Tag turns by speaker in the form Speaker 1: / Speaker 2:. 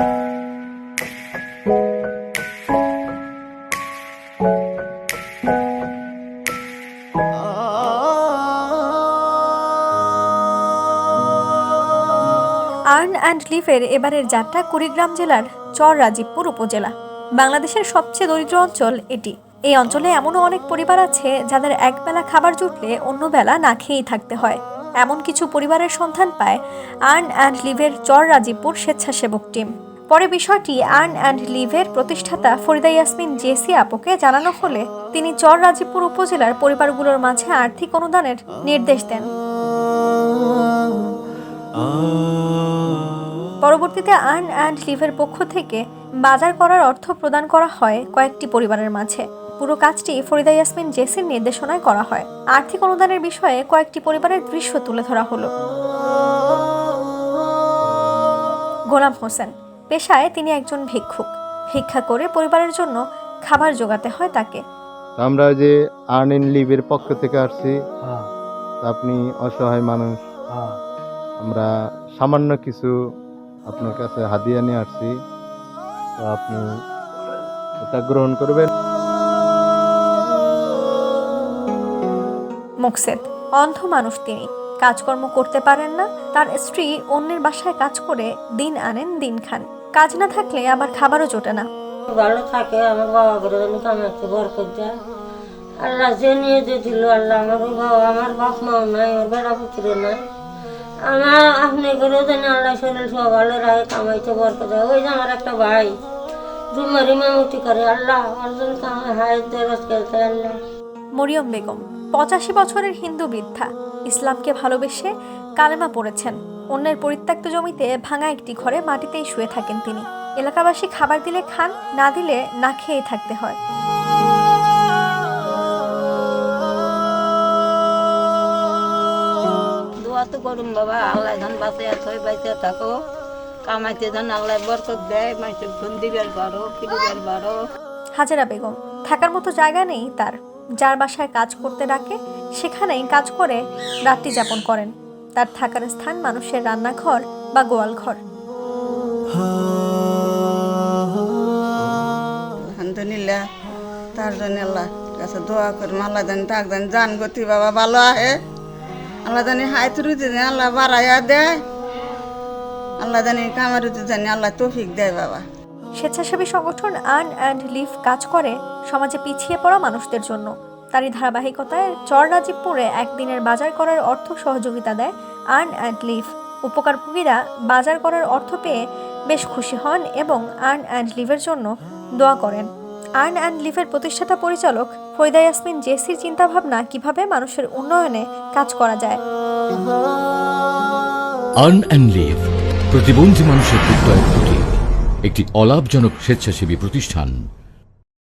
Speaker 1: Earn and লিফের এবারের যাত্রা কুড়িগ্রাম জেলার চর রাজীবপুর উপজেলা। বাংলাদেশের সবচেয়ে দরিদ্র অঞ্চল এটি। এই অঞ্চলে এমনও অনেক পরিবার আছে যাদের একবেলা খাবার জুটলে অন্য বেলা না খেয়েই থাকতে হয়। এমন কিছু পরিবারের সন্ধান পায় আর্ন অ্যান্ড লিভের চর রাজীবপুর স্বেচ্ছাসেবক টিম। পরে বিষয়টি আর্ন অ্যান্ড লিভের প্রতিষ্ঠাতা ফরিদা ইয়াসমিন জেসি আপুকে জানানো হলে তিনি চর রাজীবপুর উপজেলার পরিবারগুলোর মাঝে আর্থিক অনুদানের নির্দেশ দেন। পরবর্তীতে আর্ন অ্যান্ড লিভের পক্ষ থেকে বাজার করার অর্থ প্রদান করা হয় কয়েকটি পরিবারের মাঝে। পুরো কাজটি ফরিদা ইয়াসমিন জেসির নির্দেশনায় করা হয়। আর্থিক অনুদানের বিষয়ে কয়েকটি পরিবারের দৃশ্য তুলে ধরা হলো। গোলাম হোসেন পেশায় তিনি একজন ভিক্ষুক। ভিক্ষা করে পরিবারের জন্য খাবার জোগাতে হয় তাকে।
Speaker 2: আমরা যে আর্ন ইন লিভের পক্ষ থেকে আসছি
Speaker 3: হ্যাঁ।
Speaker 2: আপনি অসহায় মানুষ।
Speaker 3: হ্যাঁ।
Speaker 2: আমরা সামান্য কিছু আপনার কাছে হাদিয়া নিয়ে আসছি। তো আপনি এটা গ্রহণ করবেন।
Speaker 1: মোকসেদ অন্ধ মানুষ তিনি। কাজকর্ম করতে পারেন না তার স্ত্রী অন্যের বাসায় কাজ করে দিন আনেন দিন খান। কাজ না থাকলে আবার খাবারও জোটে না।
Speaker 4: ভালো থাকে আমার বাবা করে আমি কামাইতে বরকত দেয় আল্লাহ যে নিয়ে যে দিল আল্লাহ আমার বাবা আমার বাপ মাও নাই ওর বেড়া পুত্র নাই। আমার আপনি করে দেন আল্লাহ শরীর সব ভালো রাখে কামাইতে বরকত দেয় ওই যে আমার একটা ভাই রুমারি মামুতি করে আল্লাহ অর্জন কামাই হায় দেরাজ করতে আল্লাহ।
Speaker 1: মরিয়ম বেগম পঁচাশি বছরের হিন্দু বৃদ্ধা ইসলামকে ভালোবেসে কালেমা পড়েছেন। অন্যের পরিত্যক্ত জমিতে ভাঙা একটি ঘরে মাটিতেই শুয়ে থাকেন তিনি। এলাকাবাসী খাবার দিলে খান না দিলে না খেয়েই থাকতে হয়।
Speaker 4: দোয়া তো করুন বাবা আল্লাহ ধান বাঁচে আছে বাইতে থাকো। কামাইতে ধান আল্লাহ বরকত দেয় ফোন দিবের বারো কিলিবের বারো
Speaker 1: হাজেরা বেগম থাকার মতো জায়গা নেই তার। যার বাসায় কাজ করতে ডাকে সেখানেই কাজ করে রাত্রি যাপন করেন। তার থাকার স্থান মানুষের রান্নাঘর বা গোয়াল ঘর
Speaker 5: আলহামদুলিল্লাহ তার জন্য আল্লাহ কাছে দোয়া করি আল্লাহ জানি তাক জানি জান গতি বাবা ভালো আহে। আল্লাহ জানি হাইত রুটি জানি আল্লাহ বাড়াইয়া দেয়। আল্লাহ জানি কামার জানি আল্লাহ তৌফিক দেয় বাবা।
Speaker 1: স্বেচ্ছাসেবী সংগঠন আর্ন অ্যান্ড লিভ কাজ করে সমাজে পিছিয়ে পড়া মানুষদের জন্য। তারই ধারাবাহিকতায় চর রাজীবপুরে একদিনের বাজার করার অর্থ সহযোগিতা দেয় আর্ন অ্যান্ড লিভ। উপকারভোগীরা বাজার করার অর্থ পেয়ে বেশ খুশি হন এবং আর্ন অ্যান্ড লিভের জন্য দোয়া করেন। আর্ন অ্যান্ড লিভের প্রতিষ্ঠাতা পরিচালক ফরিদা ইয়াসমিন জেসির চিন্তাভাবনা কীভাবে মানুষের উন্নয়নে কাজ করা যায়।
Speaker 6: আর্ন অ্যান্ড লিভ প্রতিবন্ধী মানুষের প্রতীক একটি অলাভজনক স্বেচ্ছাসেবী প্রতিষ্ঠান।